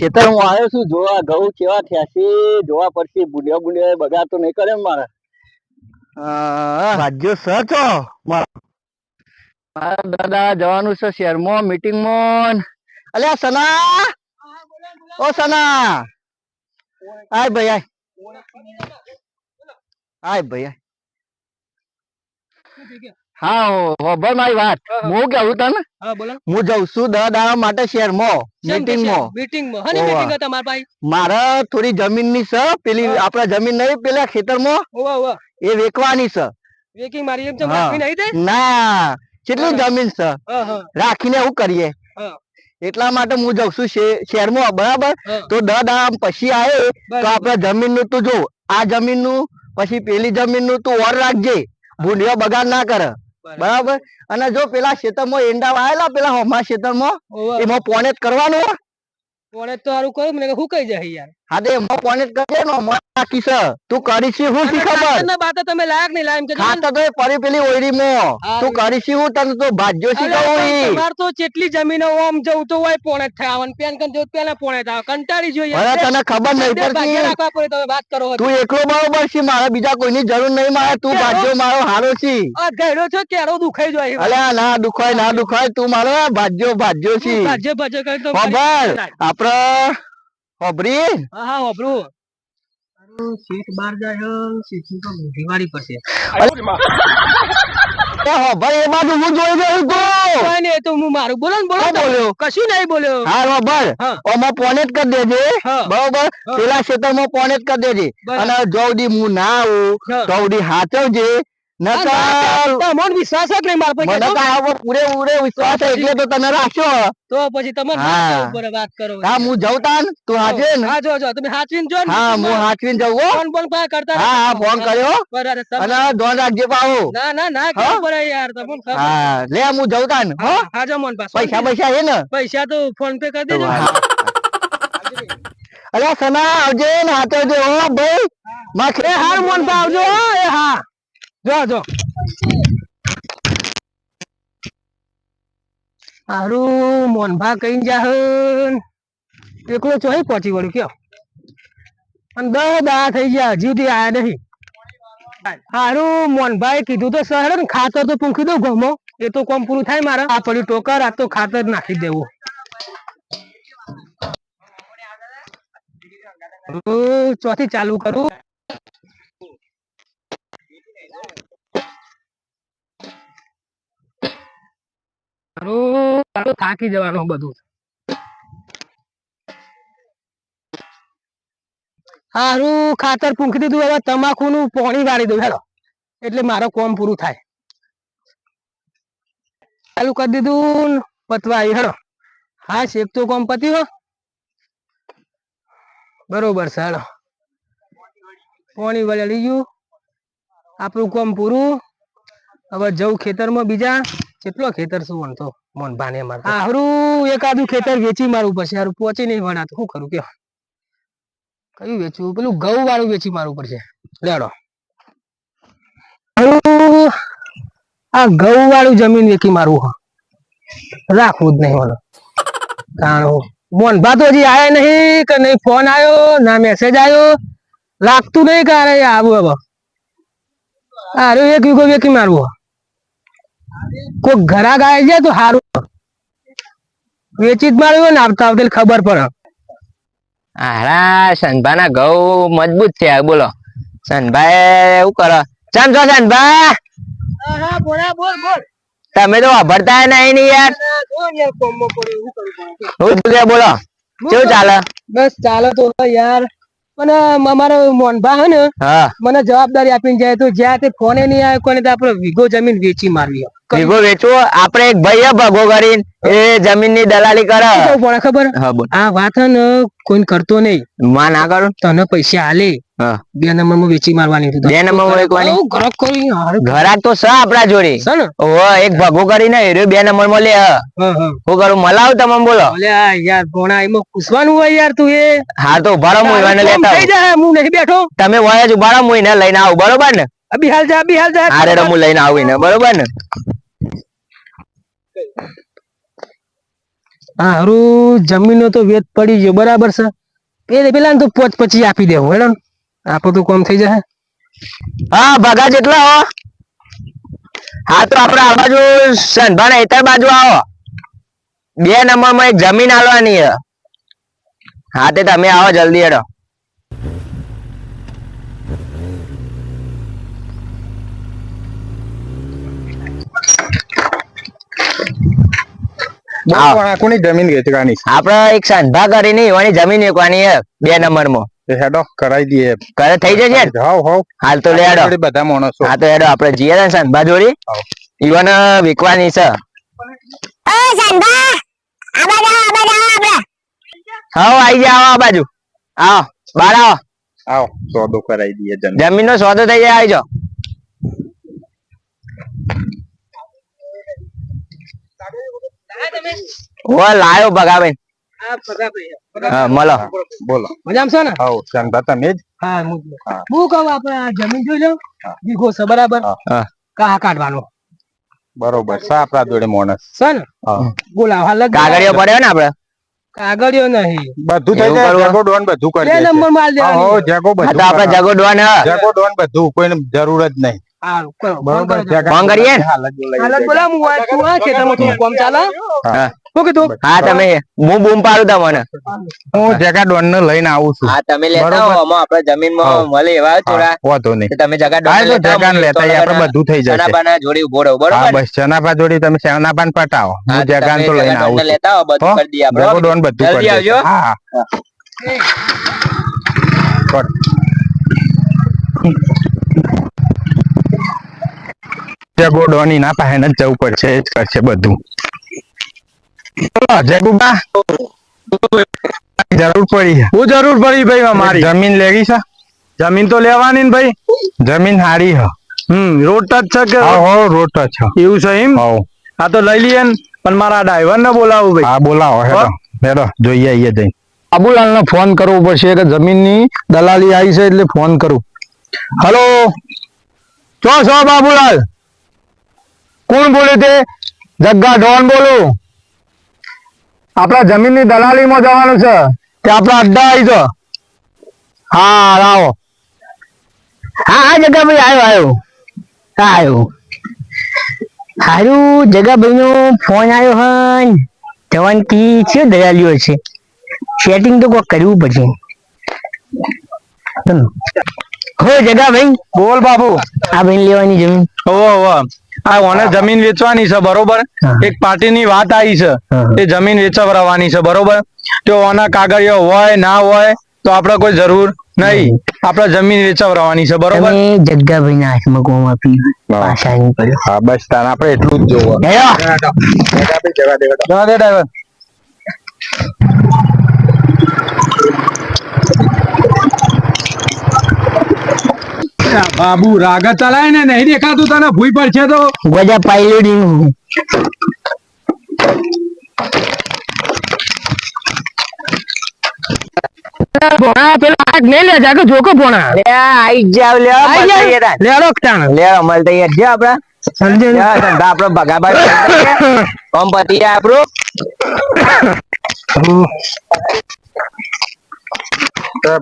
ખેતર હું આવ્યો છું જોવા ઘઉં કેવા થયા છે જોવા પડશે બુડિયા બુડિયા બગાડ તો નહીં કરે મારે. રાજ્યો સર તો મારા. દાદા જવાનું છે શહેરમાં મીટિંગમાં. અલ્યા સના. ઓ સના. આય ભાઈ આય. આય ભાઈ આય. હા હોભળ મારી વાત. હું કેવું તને? હું જઉં છું દસ દાડા માટે હની મીટિંગ હતા મારા ભાઈ? મારે થોડી જમીનની છે પેલી આપડા જમીન નહીં પેલા એ છે. વેકિંગ મારી એમ તો હા. નહીં તે ના કેટલી જમીન છે. હા હા. રાખીને એવું કરીએ. એટલા માટે હું જઉં છું શહે- શહેરમાં બરાબર? તો દસ દાડા પછી આવે તો આપડે જમીનનું તું જો આ જમીનનું પછી પેલી જમીનનું તું ઓર રાખજે. ભૂંડિયો બગાડ ના કરે. બરાબર અને જો પેલા ખેતરમાં એંડા વાયેલા પેલા હોમા ખેતરમાં. એમાં પોણે કરવાનું. કોણે તો સારું કહ્યું મને શું હું કઈ જાય યાર હા તો એમાં કરજે નો મો રાખી છે. તું કરીશ હું શી ખબર ખાતરના બાત તમે લાયક નહીં લાયમ કે ખાતર તો પડી પેલી ઓયડીમાં મો. તું કરીશ હું તને તો ભાજ્યો શી કહું ઈ. તમાર તો જેટલી જમીન ઓમ જવું તો હોય પોણે જ થાય. પેન કન જો પેલા પોણે થાય કંટાળી જોઈએ અરે તને ખબર નહીં પડતી. પડે તમે વાત કરો તું એકલો બરોબર છે મારે બીજા કોઈની જરૂર નહીં મારે તું? ભાજ્યો મારો હારો છે. આ ગઈડો છો કેરો દુખાઈ જાય. અલ્યા ના દુખાય ના દુખાય તું મારો ભાજ્યો ભાજ્યો છે. ભાજ્ય ભાજ્ય કરી તો ખબર? આપડે ખબરી હા હા હોબરું સીટ બાર જાય સીટ તો દિવાળી પડશે. ખબર એ બાજુ હું જોઈ તું. કોઈ નહીં, તો હું મારું. બોલો ને બોલો બોલ્યો? કશું નહીં બોલ્યો. હા ખબર હા. ઓમાં પોને કરી દેજે. બરોબર? પેલા ક્ષેત્રમાં પોને જ કરી દેજે. અને જો સુધી હું ના આવું હા. તો હાચવજે. તમને વિશ્વાસ જ નહીં મારા પર મને પૂરેપૂરો વિશ્વાસ એટલે તો તને રાખ્યો તો પછી તમે ઉપર વાત કરો હા હું જઉં તાન તું હાજે ને? હા જો જો તમે હાચવીને જો ને હા હું હાચવીને જઉં હો. ફોન બોન કરતા હા હા ફોન કર્યો. બરાબર, અને ધોન રાખજે પાહો ના ના ના હા? કેવું યાર તમને ખબર હા લે હું જઉં તાન હો. હા હા જો મોહન પાસે પૈસા પૈસા હે ને? પૈસા તો ફોન પે કરી દેજો. અરે સના આવજે ને હાચવજે હો ભાઈ માં એ હાર મોન પા આવજો હો, એ હા. જો જો. હારું મોનભા કઈ જાહન એકલો ચોહી પહોંચી વળ્યું કયો? અને દહ દા થઈ ગયા, હજી સુધી આયા નહીં. હારું મોહનભાઈ કીધું તો સર ને ખાતર તો પૂંખી દઉં ગમો એ તો કોમ પૂરું થાય મારા. આ પડ્યું ટોકર આ તો ખાતર નાખી દેવું. ચોથી ચાલુ કરું. થાકી જવાનું બધું. હારું, ખાતર પૂંખી દીધું, હવે તમાકુ નું પોણી વાળી દઉં હેલો એટલે મારો કોમ પૂરું થાય. ચાલુ કરી દીધું પતવા આવી હેડો. હા, શેક તો કોમ પત્યું બરોબર છે, હેડો. પોણી વળી ગયું આપણું કોમ પૂરું. હવે જવું ખેતરમાં બીજા. કેટલો ખેતર શું વણતો મોન ભાને માર હારું એકાદું ખેતર વેચી મારું પડશે હારું પહોંચી નહીં વણાતું શું કરું કે? કયું વેચવું? પેલું ઘઉં વાળું વેચી મારવું પડશે. લેડો. આ ઘઉં વાળું જમીન વેચી મારવું હા. રાખવું જ નહીં મને કારણ મોન ભાતો હજી આયા નહીં કે નહીં? ફોન આવ્યો ના મેસેજ આવ્યો લાગતું નહીં કે અરે આવું હવે? અરે એક વીઘો વેચી મારવું હે. કોઈ ઘરા ગાય છે તો સારું વેચી જ માર્યું હોય ને આવતા આવતી ખબર પડે. હારા સનભાના ઘઉં મજબૂત છે બોલો. સનભાઈ એવું કરો. ચમ છો સનભા તમે તો વાપરતા નહીં ને યાર. શું બોલે. બોલો કેવું ચાલે? બસ ચાલે તો યાર. મને અમારો મોનભા હે ને હા. મને જવાબદારી આપીને જાય તો જ્યાં તે ફોને નહીં આવ્યો કોને તો આપણે વીઘો જમીન વેચી મારવી ભેગો વેચવો આપડે એક ભાઈ ભાગો કરીને એ જમીનની દલાલી કરે. ખબર? હા આ વાત ને કોઈ કરતો નહીં. માં ના કરો? તને પૈસા હાલે બે નંબરમાં વેચી મારવાની બે નંબરમાં વેચવાની? આવું ઘરાક કરી ઘરાક તો છે આપડા જોડે. ને? એક ભગો કરીને હીરો બે નંબરમાં લે હા. કરું મલાવ તમે બોલો. યાર ભોણા એમાં પૂછવાનું હોય યાર તું એ. હા તો ઉભાડો હું એને લેતા હું નહીં બેઠો. તમે વયા જ ઉભાડો રહો હું લઈને આવું બરોબર ને? અભી હાલ જા અભી હાલ જા. તો હું લઈને આવું એને બરોબર ને? હા હારું, જમીનનો તો વેત પડી ગયો, બરાબર છે. પેલે પેલા તો પોચ પછી આપી દેવું, હેડો આપો આપણું તો કોમ થઈ જશે. હા, ભગા જેટલા હો. હા, તો આપડે આ બાજુ સંભાળ હેતર બાજુ આવો. બે નંબરમાં એક જમીન આલવાની હા, તે તમે આવો જલ્દી, હેડો. કોની જમીન વેચવાની. છે આપડે એક સંભા કરીને એવાની જમીન વેચવાની બે નંબરમાં હેડો કરાઈ દઈએ. ઘરે થઈ જશે ને? હાવ હાવ. હાલ તો લે હેડો. જોડે બધા માણસો. હા તો હેડો આપડે જીએ ને સંભા જોડી. ઈવન વેચવાની છે. હા આઈ જાઓ આ બાજુ. આવો બાર આવો. આવો સોદો કરાઈ દઈએ જમીન. જમીન નો સોદો થઈ જાય આવજો ઓ લાયો ભગાભાઈ. હા મળો. બોલો. મજામાં છો ને? હાવ શાંતા તમે જ. હા હું જ. હા. હું કહું આપણે આ જમીન જોઈ લો વીઘો છે બરાબર? હા. હા. કાઢવાનો? બરોબર છે આપડા જોડે માણસ. છે ને? બોલાવ હાલ કાગળિયો પડ્યો ને આપડે કાગળિયો નહીં. બધું થઈ જાય કરવું? ડોન બધું કરી બે નંબર માલ હો, દેવાની. જેગો બધું આપડે જગો ડોન હે. ડોન બધું કોઈને જરૂર જ નહીં. હારું, કરો. ફોન બરોબર કરો જેગા- ફોન કરીએ ને? હાલ જ બોલાવી હાલ જ દેજો. બોલાવ હું વાત છું, હા, ખેતરમાં થોડું કામ ચાલે? હા. શું કીધું? હા તમે હું બૂમ પાડું તમને હું જેગા ડોન ને લઈને આવું છું. તમે લેતા આવો, આમાં આપડે જમીન હા. મળે એવા વાંધો નહીં. તમે જગા હા તો જગા ને લેતા બધું થઈ જશે. જોડી ઊભો રહો હા બસ ચનાપા જોડી તમે ચનાપાન પટાવો. હું જગા તો લઈને આવું લેતા આવો હો? જેગો ડોન બધું કરી આવજો. હા હા. કર. જેગો ડોની ના પાસે જ જવું પડશે એ જ કરશે બધું. જગુબા જરૂર પડી હું જરૂર પડી ભાઈ મારી. જમીન લેવી છે? જમીન તો લેવાની ને ભાઈ. જમીન હારી હ હમ રોટ જ છે કે? હા રોટ છે. એવું છે એમ? હો આ તો લઈ લઈએ ને પણ મારા ડ્રાઈવર ને બોલાવું ભાઈ. હા બોલાવો હેડો હેડો જોઈએ આઈએ જઈ બાબુલાલ ને ફોન કરવો પડશે કે જમીનની દલાલી આવી છે એટલે ફોન કરું. હલો ચો છો બાબુલાલ કોણ બોલ્યું તે જગ્ગા ડોન બોલું. આપણા જમીનની દલાલીમાં જવાનું છે તે આપણા અડ્ડા આવી છે હા આવો હા હા જગાભાઈ આવ્યો આવ્યો હા આવ્યો હારું જગ્ગાભાઈ નો ફોન આવ્યો હન. જવાન કી છે દયાલીઓ છે. સેટિંગ તો કોક કરવું પડશે. હો જગાભાઈ બોલ બાબુ. આ ભાઈ લેવાની જમીન. ઓહો ઓવો આ ઓને જમીન વેચવાની છે બરોબર. એક પાર્ટીની વાત આવી છે તે એ જમીન વેચવરાવાની છે બરોબર? તો ઓના કાગળિયો હોય ના હોય તો આપણે કોઈ જરૂર નહીં. આપણે જમીન વેચવરાવાની છે બરોબર? જગ્ગાભાઈ ના હાથમાં કોમ આપી હા. પાછા નહીં પડ્યો હા બસ તાર આપણે એટલું જ જોવો જવા દે ડ્રાઈવર બાબુ રાગત ચલાય ને નહીં દેખાતું તને ભૂઈ પર છે તો ગજા પાયલોડી ભોણા પેલા હાથ નહીં લે જાકે જોકો ભોણા. લે આઈ જાવ લે. લે અડોક લે અમલ તૈયાર છે આપડા સમજે ધંધા આપડો ભગાભાઈ કોમ પતી આપણું.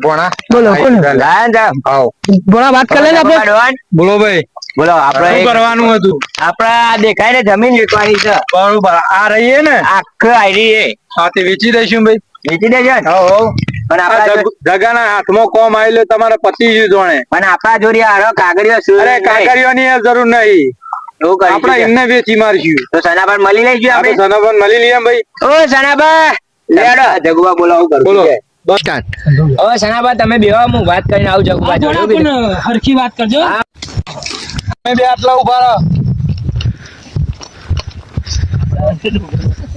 ભોણા બોલો કોણ લાય જા. આવો ભોણા વાત કરી લે આપણે. બોલો ભાઈ. બોલો આપડે શું કરવાનું હતું? આપડા દેખાય ને જમીન વેચવાની છે. બરોબર આ રહીએ ને? આખી આઈડી એ. હા વેચી દઈશું ભાઈ. વેચી દેજો ને. હો હો પણ આ જગાના હાથમાં કોમ આવેલો તમારે પતિ ગયું જોણે. પણ આપણા જોડે આરો કાગળિયો શું અરે એ જરૂર નહીં. એવું કરી આપણે દીધું. એમને વેચી મારશું. તો સનાભાઈ મળી લઈશું આપણે? સનાબન મળી લઈએ ભાઈ. ઓ સનાબા લેડો. જગુબા બોલાવું કરું બોલો છે. હવે સનાબા તમે બે હું વાત કરીને આવું જગુબા જોડે હરખી વાત કરજો. હા. તમે બે આટલા ઊભા રહો.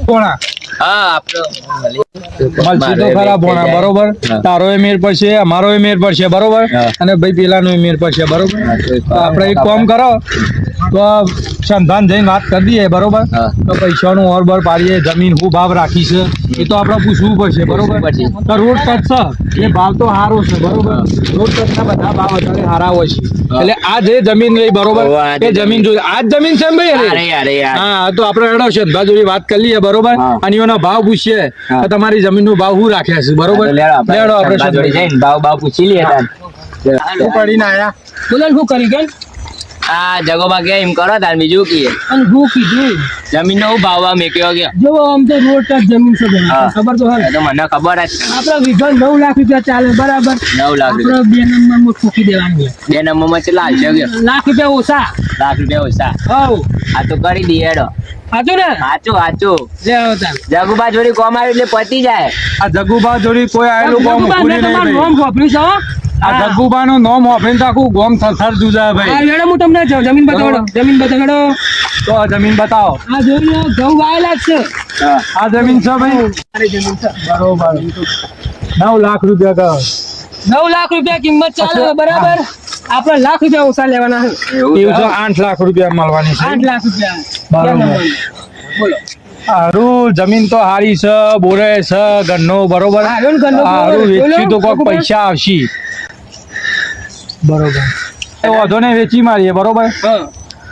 કોણા હા આપણો મળશે ખરા ભોણા બરોબર? તારો એ મેર પડશે અમારો એ મેર પડશે બરોબર? અને ભાઈ પેલાનો એ મેર પડશે બરોબર? આપણે એક કામ કરો તો સંધાન જઈને વાત કરી દઈએ બરોબર? તો પૈસાનું ઓર પાડીએ જમીન હું ભાવ રાખી છે એ તો આપણે પૂછવું પડશે બરોબર? તો રોડ ટચ એ ભાવ તો સારો છે બરોબર? રોડ ટચના બધા ભાવ અત્યારે સારા હોય છે. એટલે આ જે જમીન રહી બરોબર? એ જમીન જોઈ આ જમીન છે ભાઈ હા તો આપણે હેડો શ્રદ્ધા જોડે વાત કરી લઈએ બરોબર? અને એનો ભાવ પૂછીએ તો તમારી જમીનનો ભાવ હું રાખ્યા છે બરોબર? લેડો આપણે ભાવ ભાવ પૂછી લઈએ. શું આયા. બોલો શું કરી કે આ જગોબા કે એમ કરો તાર બીજું કીએ. અને હું કીધું જમીન નો ભાવ ભાવ મેક્યો કે જો આમ તો રોડ ટચ જમીન છે ખબર તો હે તો મને ખબર જ છે. આપડે વિઘન 9 લાખ રૂપિયા ચાલે બરાબર. 9 લાખ આપડે રૂપિયા. બે નંબરમાં ઠોકી દેવાની બે નંબરમાં કેટલા આવશે કે લાખ રૂપિયા ઓછા. લાખ રૂપિયા ઓછા. હો આ તો કરી દઈએ હેડો સાચું ને? સાચું સાચું. લે આવો જગુબા જોડી કોમ આવી એટલે પતી જાય. આ જગુબા જોડી કોઈ આયેલું કોમ પૂરી નહીં તમારું નામ વાપર્યું છે, હો? આ હા. જગ્ગુબા નું નામ ઓફરીને તો ગોમ થરથર જુજા ભાઈ. આ લેડો હું તમને જમીન બતાવડો જમીન બતાવડો તો આ જમીન બતાવો. આ લો ઘઉં વાયેલા છે. આ જમીન છે ભાઈ? મારી જમીન છે. બરોબર. 9 લાખ રૂપિયા કા 9 લાખ રૂપિયા કિંમત ચાલે બરાબર? આપણે લાખ રૂપિયા ઓછા લેવાના છે. એવું તો આઠ લાખ રૂપિયા મળવાની છે. આઠ લાખ રૂપિયા. બરોબર. બોલો. હારું જમીન તો હારી છે બોરે છે ગન્નો બરોબર? હારું હારું તો કોક પૈસા આવશે. બરોબર. એ વાંધો નહીં વેચી મારીએ બરોબર?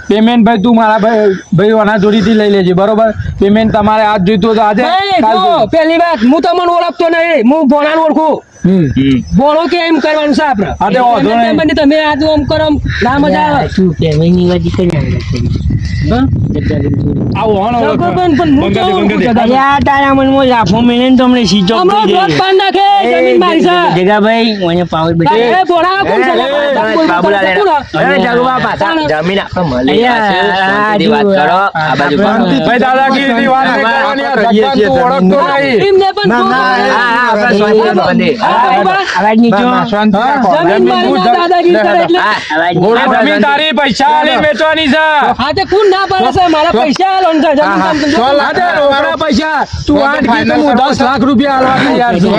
પેમેન્ટ ભાઈ તું મારા ભાઈ ભાઈ આના જોડીથી લઈ લેજે બરોબર? પેમેન્ટ તમારે આજ જોઈતું તો આજે. પહેલી વાત હું તમને ઓળખતો નહીં હું ભોણાને ઓળખું. બોલો કે એમ કરવાનું છે આપણે? તે વાંધો નહીં. તમે આજ ઓમ કરો ના મજા આવે. હા? આવો હાલો ના, ઓળખો. પણ- પણ હું તો-. અલ્યા, તારા મનમાં લાફો મેલે ને તમને સીચો હમણાં દોત પાડ નાખે, જમીન મારી છે. જગાભાઈ મને પાવર તારે એ ભોણા કોણ કોણ? જગુબા પાછા જમીન આપણે મળી છે. વાત કરો આ બાજુ. ભાઈ દાદાગીરીની વાત કરવાની, આ તું ઓળખતો નહીં. એમને પણ જો. હા હા આપણે શાંતિથી બંને. અવાજ નીચો ના, ના, શાંતિ રાખો. જમીન મારી દાદાગીરી કરે એટલે. જમીન તારી પૈસા આલીને વેચવાની છે હા તે કોણ ના પાડે છે મારા પૈસા આલો ને જમીન કામ તો જો. આ તે રોકડા પૈસા તું આઠ કીધું હું દસ લાખ રૂપિયા આલવા તૈયાર છું.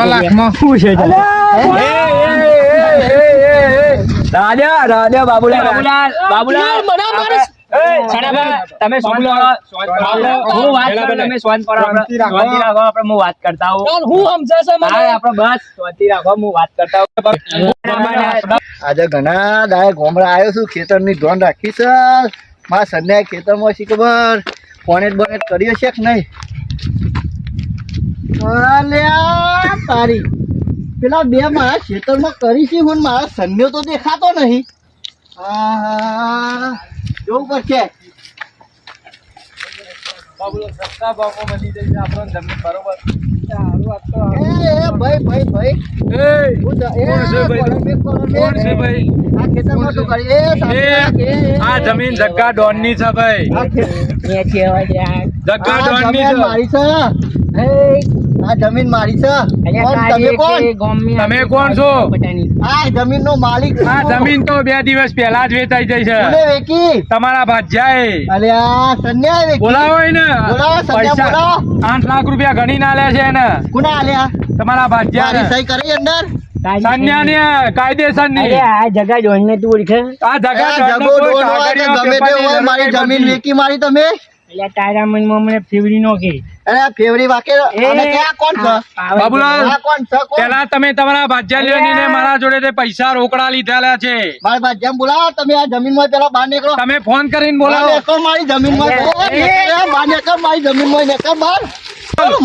રાજા રાજા બાબુલાલ. બાબુલાલ બાબુલાલ. મને મારે તમે શાંત હું વાત તમે શાંત કરો રાખો. આપણે હું વાત કરતા હું આપણે બસ શાંતિ રાખો હું વાત કરતા આજે ઘણા દાયક ગોમડા આવ્યો છું ખેતરની ધોન રાખી છે. મારા સન્યા ખેતરમાં શી ખબર? ફોનેટ બોનેટ કર્યો છે કે નહીં? તારી. પેલા બે મારા ખેતરમાં કરી છે પણ મારા સન્યો તો દેખાતો નહીં. જોવું પડશે. છે છે, કોણ છે? કોણ છે ભાઈ? આ જમીન જગ્ગા ડોનની છે ભાઈ. આ જગ્ગા આ ડોનની છે. મારી છે. આ જમીન મારી છે. તમે કોણ? તમે કોણ છો? આ જમીન નો માલિક આ જમીન તો બે દિવસ પહેલા જ વેચાઈ જઈ છે. તમારા ભાજ્યાએ. અરે આ સન્યા બોલાવો ને બોલાવો, પૈસા. બોલાવો. આઠ લાખ રૂપિયા ગણી ના લે છે એને. કોને આલ્યા તમારા મારી ભાજ્યા સહી કરી અંદર? કન્યા ને કાયદેસરની આ જગા જોઈને તું ઓળખે? આ જગા જગો કોઈ ડોલ હોય કે કાગળિયા ગમે તે હોય મારી જમીન નથી. મારી તમે. એટલે તારા મનમાં મને ફેવરી નો કે અરે ફેવરી વાકે અને ક્યાં કોણ છે? બાબુલાલ કોણ છે પેલા તમે તમારા ભાજ્યા ને મારા જોડે તે પૈસા રોકડા લીધેલા છે. મારા જેમ બોલાવો તમે આ જમીનમાં પેલા બહાર નીકળો. તમે ફોન કરીને બોલાવો. મારી જમીનમાં બહાર નીકળો મારી જમીનમાં નીકળ બહાર.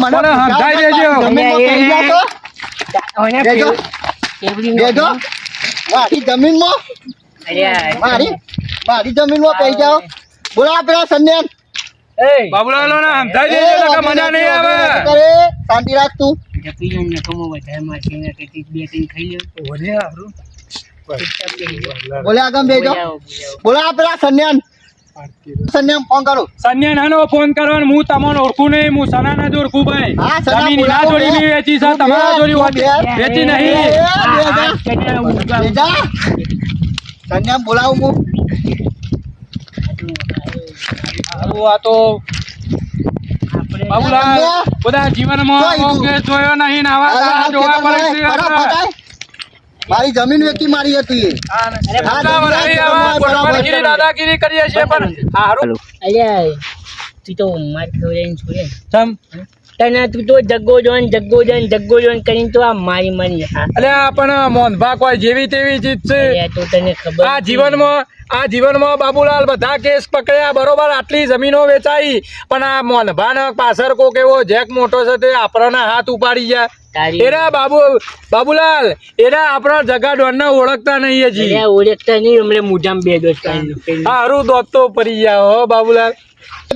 મને સમજાઈ દેજો. જમીનમાં કહી જાઓ તો બેજો બેજો મારી જમીનમાં મારી? મારી જમીનમાં કહી જાઓ બોલાવો પેલા સંજ્ઞાન. બાબુલાલ ને સમજાઈ દેજો નકર મજા નહીં આવે. શાંતિ રાખ તું. બોલે આગમ બેજો બોલા પેલા સંજ્ઞાન સંજ્ઞાન ફોન કરું. સંજય હાનો ફોન કરવાનો. હું તમને ઓળખું નહીં. હું સનાના જ ઓળખું ભાઈ. જમીન ના જોડી બે. વેચી છે. તમારા જોડી. વેચી નહીં. બેજા. બેજા. બોલાવું હું. સારું, આ તો બધા જીવનમાં જોયો નહીં આવા જોવા પડે. મારી જમીન વેચી મારી હતી. દાદાગીરી કરીએ છીએ પણ તું તો માર ખવડાવીને છોડે. તને તું તો Jaggo John Jaggo John Jaggo John કરીને તો આ મારી મારી હા આ પણ મોહનભા કોઈ જેવી તેવી ચીજ છે. તો તને ખબર આ જીવનમાં આ જીવનમાં બાબુલાલ બધા કેસ પકડ્યા બરોબર આટલી જમીનો વેચાઈ પણ આ મોહનભાન પાછળ કોક એવો જેક મોટો છે તે આપણાના હાથ ઉપાડી ગયા. એરા બાબુ બાબુલાલ એરા આપણા જગા ડોનને ઓળખતા નહીં હજી. ઓળખતા નહીં હમણાં મુજામ બે દોસ્ત હારું દોત તો પડી ગયા હો બાબુલાલ.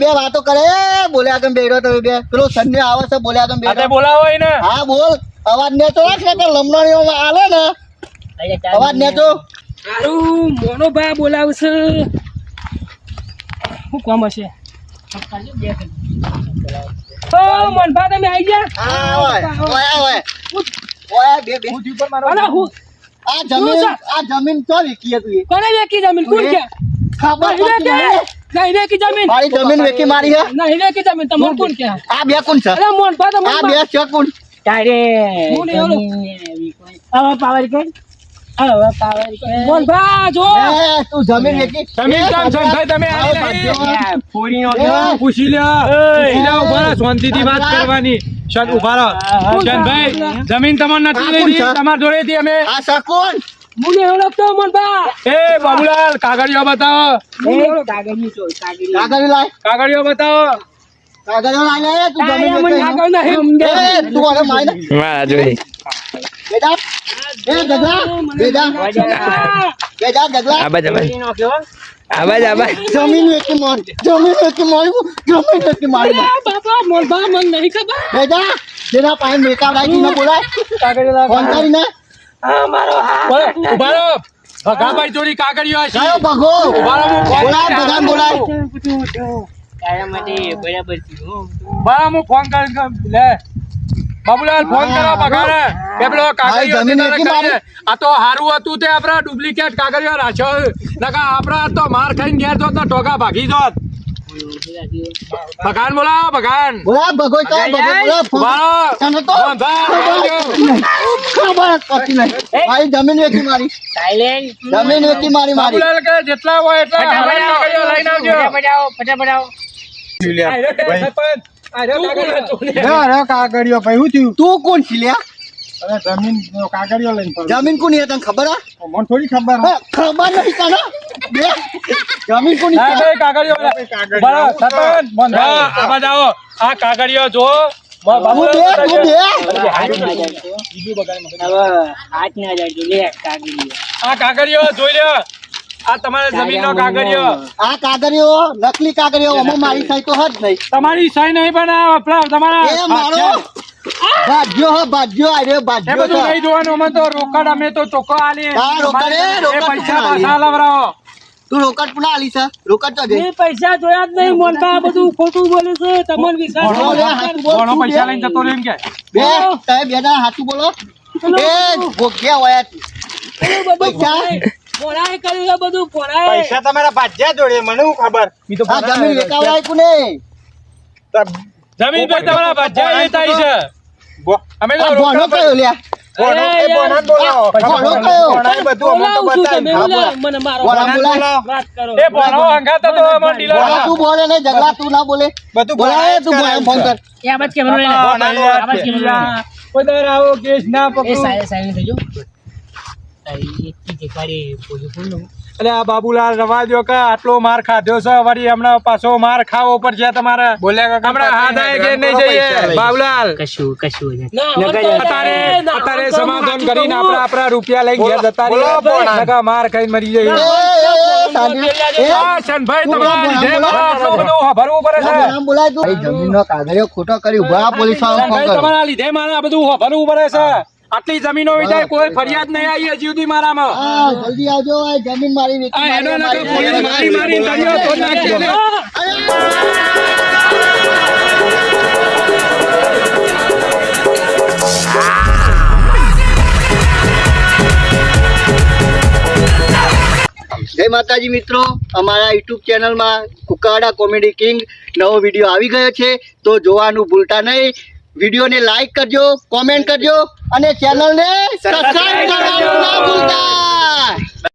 બે વાતો કરે. બોલ્યા તમે બેડો તમે બે. પેલો સંજય આવે છે બોલ્યા તમે આતે બેડો બોલાવો ને હા બોલ. અવાજ ને તો રાખ કે લમણાણીઓમાં આલે ને? અવાજ ને તો મારું મોનો ભા બોલાવશે. શું કામ હશે? ઓ મનભા તમે આવી ગયા? હા ઓય ઓય ઓય ઓય બે બે. અલા હું આ જમીન આ જમીન તો વેકી હતી? કોને વેકી જમીન કોણ કે? ખબર પડતી નહીં. નહીં વેકી જમીન. મારી જમીન વેચી મારી હે? નહીં વેકી જમીન. તમારે કોણ કે? આ બે કોણ છે. અરે મોનભા તો આ બે છે કોણ તારે હું નહીં ઓળખ. જમીનને એવી કોઈ- હવે પાવર કર હવે પાવર કર મોનભા જો. એ તું જમીન વેચી. જમીન કામ સંભાઈ તમે. અલ્યા, ફોડીનો એ, પૂછી લ્યો પૂછી લ્યો ઊભા રહો, શાંતિથી વાત કરવાની. શાંત ઊભા રહો. જમીન તમાર નથી આ છે? તમારા જોડેથી અમે આ સકોન નહીં ઓળખતો મોનભા એ બાબુલાલ કાગળિયો બતાવો. એ કાગળની ચોલ, કાગળની. કાગળ લાય. કાગળિયો બતાવો. કાગળ લાય લે તું જમીન વેચી આગળ નહીં. એ તું હવે માય ને બેટા. એ ગગલા. બેટા. બેટા ગગલા. ફોડી નાખ્યો. જમીન વેચી મારી. જમીન વેચી મારી. જમીન વેચી મારી. બાપા મોનભા મને નહીં ખબર. બેટા જેના પાસે મેકાવડાવી ન બોલાય. ફોન કરીને. બોલો, ઊભા રહો. ભગાભાઈ જોડી કાગળિયો હશે. કયો ભગો? ઊભા રહો, બોલાય કરીને બોલાય તારા માટે બરાબર. હું ફોન કરીને લે. બાબુલાલ ફોન કરો બગાડે કે પેલો કાગળિયો. આ તો હારું હતું તે આપણા ડુપ્લિકેટ કાગળિયો રાખ્યો. નકા આપણા તો માર ખાઈને ગયા તો ટોકા ભાગી જોત ભગાન બોલાવો ભગાન બોલા ભગો તો ભગો બોલા. તને તો ભાઈ, ખબર પડતી નહીં મારી જમીન વેચી મારી. સાયલેન્ટ. જમીન વેચી મારી મારી. બાબુલાલ કે જેટલા હોય એટલા. લઈને આવજો. ફટાફટ આવો, ફટાફટ આવો. આયરો કે સરપંચ, આયરો કાગળિયો. તું કોણ છે લ્યા? જમીન કોની હે તને ખબર હા ખબર નથી તને? બે જમીન કોની? કાગળિયો લે. સતન મન સરપંચ, મોહનભાઈ, આ બાજુ આ કાગળિયો જો. લે. આ કાગળિયો જોઈ લ્યો આ તમારા જમીનનો કાગળિયો. આ કાગળિયો નકલી કાગળિયો આમાં મારી સહી તો હજ નહીં. તમારી સહી નહીં પણ આ તમારા એ મારો બાજ્યો હો એ ભાજ્યો બધું છે નહીં જોવાનું અમે તો રોકડ અમે તો ચોખ્ખો આલી હા, રોકડ એ, રોકડ પૈસા પાછા લાવરાઓ તું રોકડ પણ આલી છે રોકડ તો દે. મેં પૈસા જોયા જ નહીં મોનભા આ બધું ખોટું બોલે છે. તમન બોલ, ઘણો પૈસા બે. લઈને જતો રહ્યો કે. બે તમે બે હાથું બોલો. એ ભોગ્યા હોય પેલું બધું પૈસા? ફોડાય કર્યું છે બધું ફોડાય. તમારા ભાજ્યા જોડે મને હું ખબર? આ જમીન વેચાવડાય કોને જમીન પર તમારા ભાજ્યા વેચાઈ છે. અમે તો ભણો કયો લ્યા? હા. મને મારો વાત કરો. એ હંગાતો તો અમાર ડીલર તું બોલે ને જગલા તું ના બોલે. બધું એ તું બોલે ફોન કર. એ કેમેરો હા, કેમેરો કોઈ દર આવો કેસ ના એ પકડું. સાયલેન્ટ થઈ જાઓ. એટલે આ બાબુલાલ રવા દ્યો કે આટલો માર ખાધો છે વળી હમણાં પાછો માર ખાવો પડશે તમારે? હમણાં હાથાએ કે નહીં જઈએ. બાબુલાલ. કશું કશું અત્યારે અત્યારે સમાધાન કરીને. આપણા આપણા રૂપિયા લઈને ઘેર જતા રહીએ માર ખાઈને મરી જઈએ. બોલાય ખોટો કરી ઊભા પોલીસ વાળો ફોન શનભાઈ કરો. તમારા લીધે મારે બધું ભરવું પડે છે. આટલી જમીનો વિધાય કોઈ ફરિયાદ નહીં આવી હજી સુધી મારામાં. જલ્દી આવજો જમીન મારી એનો મારી, મારી મારી દરિયો નાખી જય માતાજી મિત્રો અમારા યુટ્યુબ ચેનલમાં કુકાડા કોમેડી કિંગ નવો વીડિયો આવી ગયો છે તો જોવાનું ભૂલતા નહીં. વિડીયોને લાઈક કરજો કોમેન્ટ કરજો અને ચેનલને સબસ્ક્રાઇબ કરવાનું ના ભૂલતા.